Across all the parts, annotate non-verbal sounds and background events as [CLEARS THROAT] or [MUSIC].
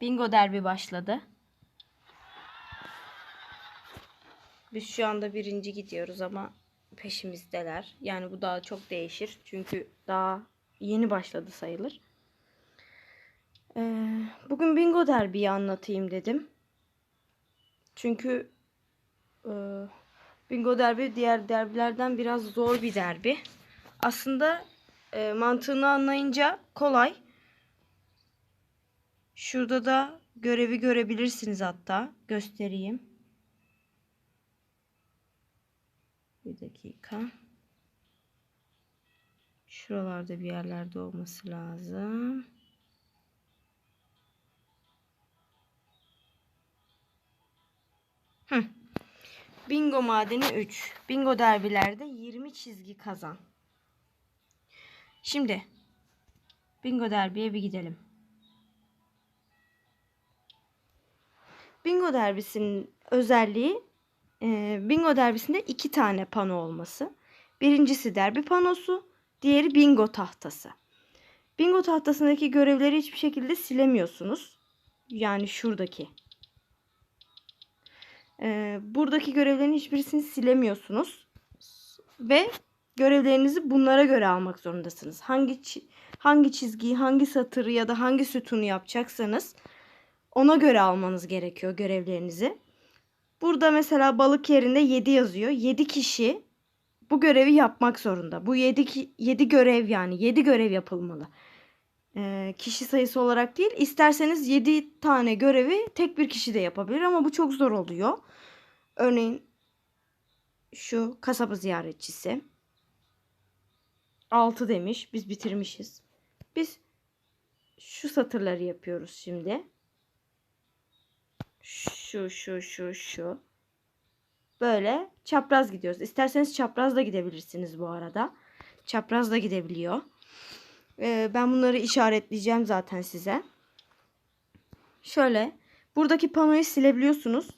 Bingo derbi başladı. Biz şu anda birinci gidiyoruz ama peşimizdeler. Yani bu daha çok değişir. Çünkü daha yeni başladı sayılır. Ee, bugün bingo derbiyi anlatayım dedim. Çünkü e, bingo derbi diğer derbilerden biraz zor bir derbi. Aslında e, mantığını anlayınca kolay. Şurada da görevi görebilirsiniz hatta. Göstereyim. Bir dakika. Şuralarda bir yerlerde olması lazım. Bingo madeni 3. Bingo derbilerde 20 çizgi kazan. Şimdi bingo derbiye bir gidelim. Bingo derbisinin özelliği e, bingo derbisinde iki tane pano olması. Birincisi derbi panosu, diğeri bingo tahtası. Bingo tahtasındaki görevleri hiçbir şekilde silemiyorsunuz. Yani şuradaki. E, buradaki görevlerin hiçbirisini silemiyorsunuz. Ve görevlerinizi bunlara göre almak zorundasınız. Hangi hangi çizgiyi, hangi satırı ya da hangi sütunu yapacaksanız ona göre almanız gerekiyor görevlerinizi. Burada mesela balık yerinde 7 yazıyor. 7 kişi bu görevi yapmak zorunda. Bu 7 ki- 7 görev yani 7 görev yapılmalı. Ee, kişi sayısı olarak değil. İsterseniz 7 tane görevi tek bir kişi de yapabilir ama bu çok zor oluyor. Örneğin şu kasaba ziyaretçisi 6 demiş. Biz bitirmişiz. Biz şu satırları yapıyoruz şimdi. Şu şu şu şu. Böyle çapraz gidiyoruz. İsterseniz çapraz da gidebilirsiniz bu arada. Çapraz da gidebiliyor. Ee, ben bunları işaretleyeceğim zaten size. Şöyle buradaki panoyu silebiliyorsunuz.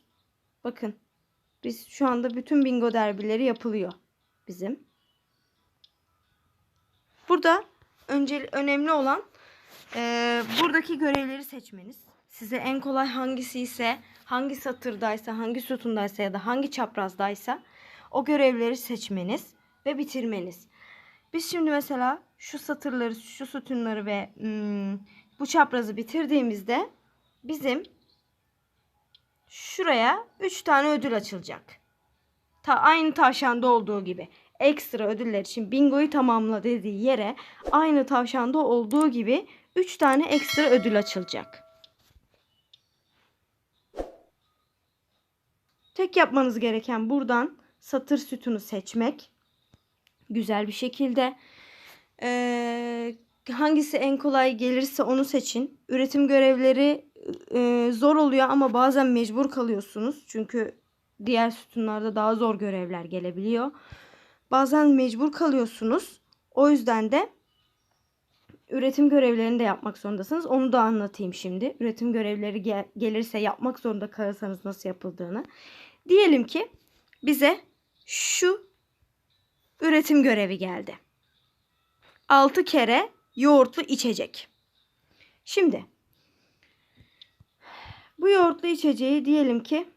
Bakın. Biz şu anda bütün bingo derbileri yapılıyor bizim. Burada önce önemli olan e, buradaki görevleri seçmeniz. Size en kolay hangisi ise, hangi satırdaysa, hangi sütundaysa ya da hangi çaprazdaysa o görevleri seçmeniz ve bitirmeniz. Biz şimdi mesela şu satırları, şu sütunları ve hmm, bu çaprazı bitirdiğimizde bizim şuraya 3 tane ödül açılacak. Ta aynı tavşanda olduğu gibi ekstra ödüller için bingoyu tamamla dediği yere aynı tavşanda olduğu gibi 3 tane ekstra ödül açılacak. Tek yapmanız gereken buradan satır sütunu seçmek. Güzel bir şekilde. Ee, hangisi en kolay gelirse onu seçin. Üretim görevleri e, zor oluyor ama bazen mecbur kalıyorsunuz. Çünkü diğer sütunlarda daha zor görevler gelebiliyor. Bazen mecbur kalıyorsunuz. O yüzden de üretim görevlerini de yapmak zorundasınız. Onu da anlatayım şimdi. Üretim görevleri gel- gelirse yapmak zorunda kalırsanız nasıl yapıldığını. Diyelim ki bize şu üretim görevi geldi. 6 kere yoğurtlu içecek. Şimdi bu yoğurtlu içeceği diyelim ki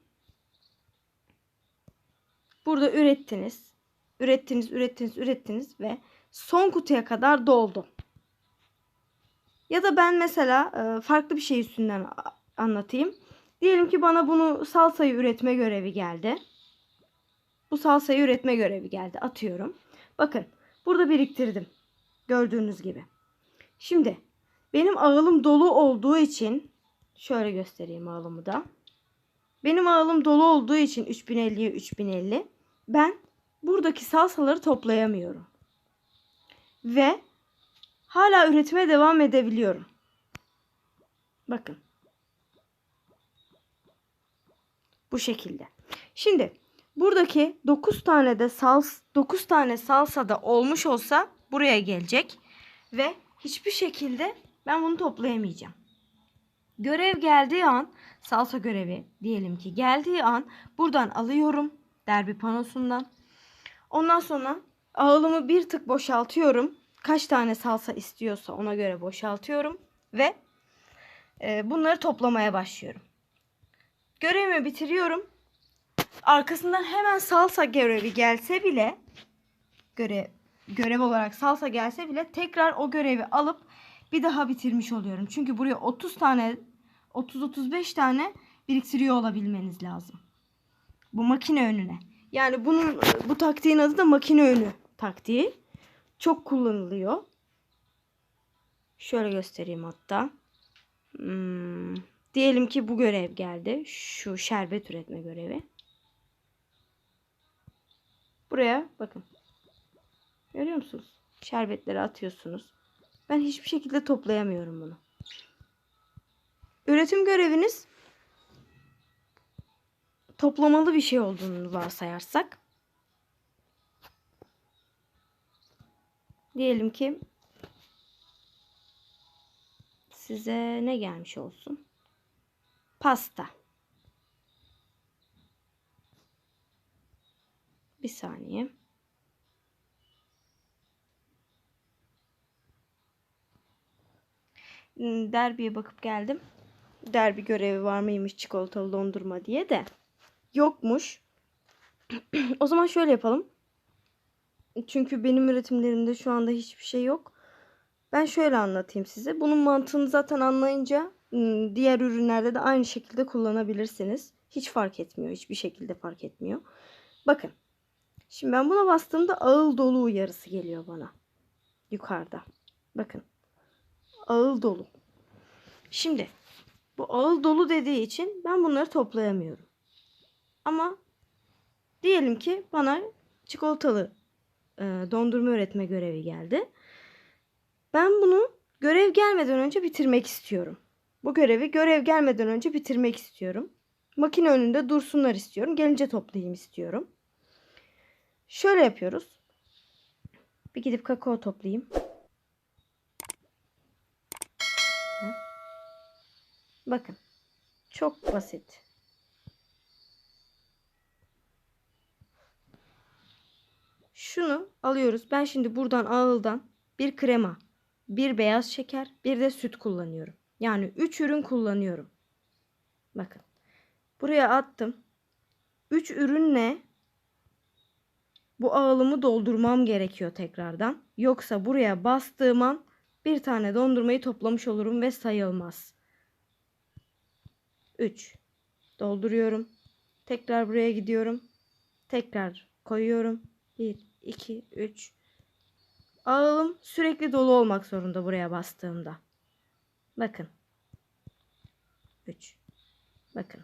burada ürettiniz. Ürettiniz, ürettiniz, ürettiniz ve son kutuya kadar doldu. Ya da ben mesela e, farklı bir şey üstünden anlatayım. Diyelim ki bana bunu salsayı üretme görevi geldi. Bu salsayı üretme görevi geldi. Atıyorum. Bakın burada biriktirdim. Gördüğünüz gibi. Şimdi benim ağılım dolu olduğu için şöyle göstereyim ağılımı da. Benim ağılım dolu olduğu için 3050'ye 3050 ben buradaki salsaları toplayamıyorum. Ve hala üretime devam edebiliyorum. Bakın. Bu şekilde. Şimdi buradaki 9 tane de sals 9 tane salsa da olmuş olsa buraya gelecek ve hiçbir şekilde ben bunu toplayamayacağım. Görev geldiği an salsa görevi diyelim ki geldiği an buradan alıyorum derbi panosundan. Ondan sonra ağılımı bir tık boşaltıyorum. Kaç tane salsa istiyorsa ona göre boşaltıyorum ve e, bunları toplamaya başlıyorum. Görevimi bitiriyorum. Arkasından hemen salsa görevi gelse bile görev görev olarak salsa gelse bile tekrar o görevi alıp bir daha bitirmiş oluyorum. Çünkü buraya 30 tane 30-35 tane biriktiriyor olabilmeniz lazım. Bu makine önüne. Yani bunun bu taktiğin adı da makine önü taktiği. Çok kullanılıyor. Şöyle göstereyim hatta. Hmm, diyelim ki bu görev geldi. Şu şerbet üretme görevi. Buraya bakın. Görüyor musunuz? Şerbetleri atıyorsunuz. Ben hiçbir şekilde toplayamıyorum bunu. Üretim göreviniz toplamalı bir şey olduğunu varsayarsak diyelim ki size ne gelmiş olsun? Pasta. Bir saniye. Hmm, Derbiye bakıp geldim. Derbi görevi var mıymış çikolatalı dondurma diye de. Yokmuş. [CLEARS THROAT] o zaman şöyle yapalım. Çünkü benim üretimlerimde şu anda hiçbir şey yok. Ben şöyle anlatayım size. Bunun mantığını zaten anlayınca ım, diğer ürünlerde de aynı şekilde kullanabilirsiniz. Hiç fark etmiyor. Hiçbir şekilde fark etmiyor. Bakın. Şimdi ben buna bastığımda ağıl dolu uyarısı geliyor bana. Yukarıda. Bakın. Ağıl dolu. Şimdi bu ağıl dolu dediği için ben bunları toplayamıyorum. Ama diyelim ki bana çikolatalı e, dondurma üretme görevi geldi. Ben bunu görev gelmeden önce bitirmek istiyorum. Bu görevi görev gelmeden önce bitirmek istiyorum. Makine önünde dursunlar istiyorum. Gelince toplayayım istiyorum. Şöyle yapıyoruz. Bir gidip kakao toplayayım. Bakın. Çok basit. Şunu alıyoruz. Ben şimdi buradan ağıldan bir krema, bir beyaz şeker, bir de süt kullanıyorum. Yani 3 ürün kullanıyorum. Bakın. Buraya attım. 3 ürünle bu ağılımı doldurmam gerekiyor tekrardan. Yoksa buraya bastığım an bir tane dondurmayı toplamış olurum ve sayılmaz. 3. Dolduruyorum. Tekrar buraya gidiyorum. Tekrar koyuyorum. 1, 2, 3. Ağılım sürekli dolu olmak zorunda buraya bastığımda. Bakın. 3. Bakın.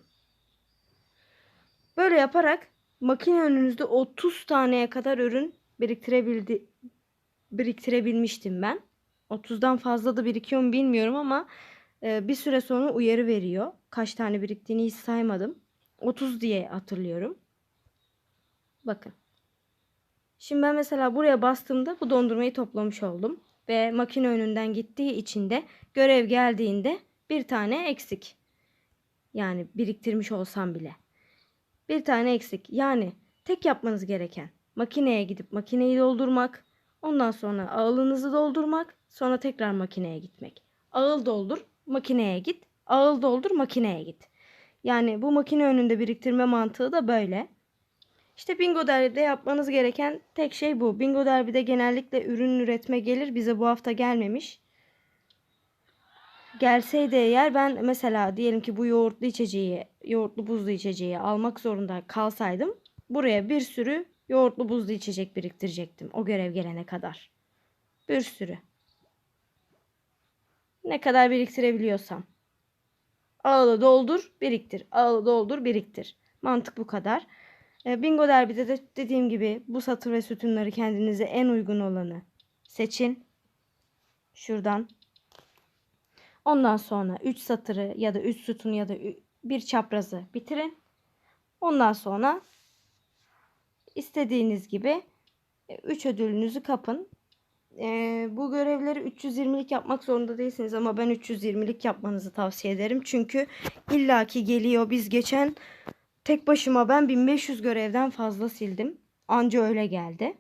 Böyle yaparak makine önünüzde 30 taneye kadar ürün biriktirebildi biriktirebilmiştim ben. 30'dan fazla da birikiyor mu bilmiyorum ama e, bir süre sonra uyarı veriyor. Kaç tane biriktiğini hiç saymadım. 30 diye hatırlıyorum. Bakın. Şimdi ben mesela buraya bastığımda bu dondurmayı toplamış oldum. Ve makine önünden gittiği için de görev geldiğinde bir tane eksik. Yani biriktirmiş olsam bile. Bir tane eksik. Yani tek yapmanız gereken makineye gidip makineyi doldurmak. Ondan sonra ağılınızı doldurmak. Sonra tekrar makineye gitmek. Ağıl doldur, makineye git. Ağıl doldur, makineye git. Yani bu makine önünde biriktirme mantığı da böyle. İşte Bingo Derbi'de yapmanız gereken tek şey bu. Bingo Derbi'de genellikle ürün üretme gelir. Bize bu hafta gelmemiş. Gelseydi eğer ben mesela diyelim ki bu yoğurtlu içeceği, yoğurtlu buzlu içeceği almak zorunda kalsaydım buraya bir sürü yoğurtlu buzlu içecek biriktirecektim o görev gelene kadar. Bir sürü. Ne kadar biriktirebiliyorsam. Ağlı doldur, biriktir. Ağlı doldur, biriktir. Mantık bu kadar. E, Bingo Derbi'de de dediğim gibi bu satır ve sütunları kendinize en uygun olanı seçin. Şuradan. Ondan sonra 3 satırı ya da 3 sütun ya da bir çaprazı bitirin. Ondan sonra istediğiniz gibi 3 ödülünüzü kapın. E, bu görevleri 320'lik yapmak zorunda değilsiniz ama ben 320'lik yapmanızı tavsiye ederim. Çünkü illaki geliyor. Biz geçen tek başıma ben 1500 görevden fazla sildim. Anca öyle geldi.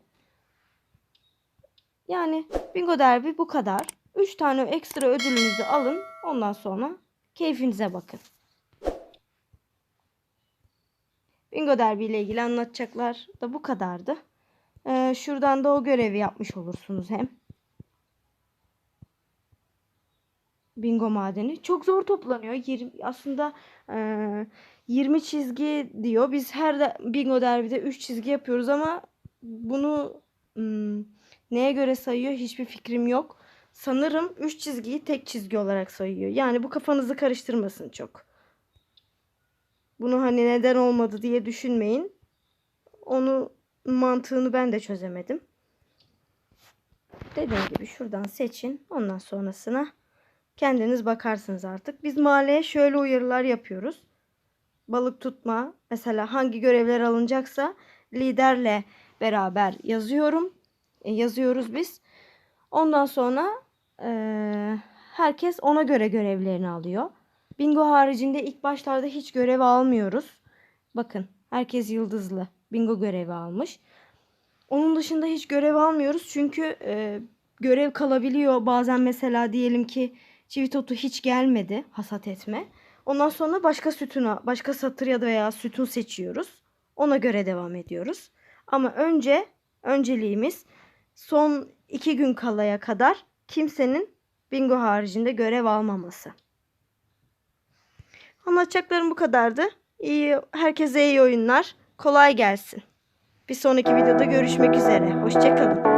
Yani Bingo Derbi bu kadar. 3 tane ekstra ödülünüzü alın. Ondan sonra Keyfinize bakın. Bingo Derbi ile ilgili anlatacaklar da bu kadardı. Ee, şuradan da o görevi yapmış olursunuz hem. Bingo madeni. Çok zor toplanıyor. 20, aslında e, 20 çizgi diyor. Biz her de, bingo derbide 3 çizgi yapıyoruz ama bunu hmm, neye göre sayıyor hiçbir fikrim yok. Sanırım 3 çizgiyi tek çizgi olarak sayıyor. Yani bu kafanızı karıştırmasın çok. Bunu hani neden olmadı diye düşünmeyin. Onu mantığını ben de çözemedim. Dediğim gibi şuradan seçin. Ondan sonrasına kendiniz bakarsınız artık. Biz mahalleye şöyle uyarılar yapıyoruz. Balık tutma mesela hangi görevler alınacaksa liderle beraber yazıyorum. E, yazıyoruz biz. Ondan sonra e, herkes ona göre görevlerini alıyor. Bingo haricinde ilk başlarda hiç görev almıyoruz. Bakın herkes yıldızlı. Bingo görevi almış. Onun dışında hiç görev almıyoruz çünkü e, görev kalabiliyor. Bazen mesela diyelim ki çivitotu hiç gelmedi hasat etme. Ondan sonra başka sütuna, başka satır ya da veya sütun seçiyoruz. Ona göre devam ediyoruz. Ama önce önceliğimiz son iki gün kalaya kadar kimsenin bingo haricinde görev almaması. Anlatacaklarım bu kadardı. İyi, herkese iyi oyunlar. Kolay gelsin. Bir sonraki videoda görüşmek üzere. Hoşçakalın.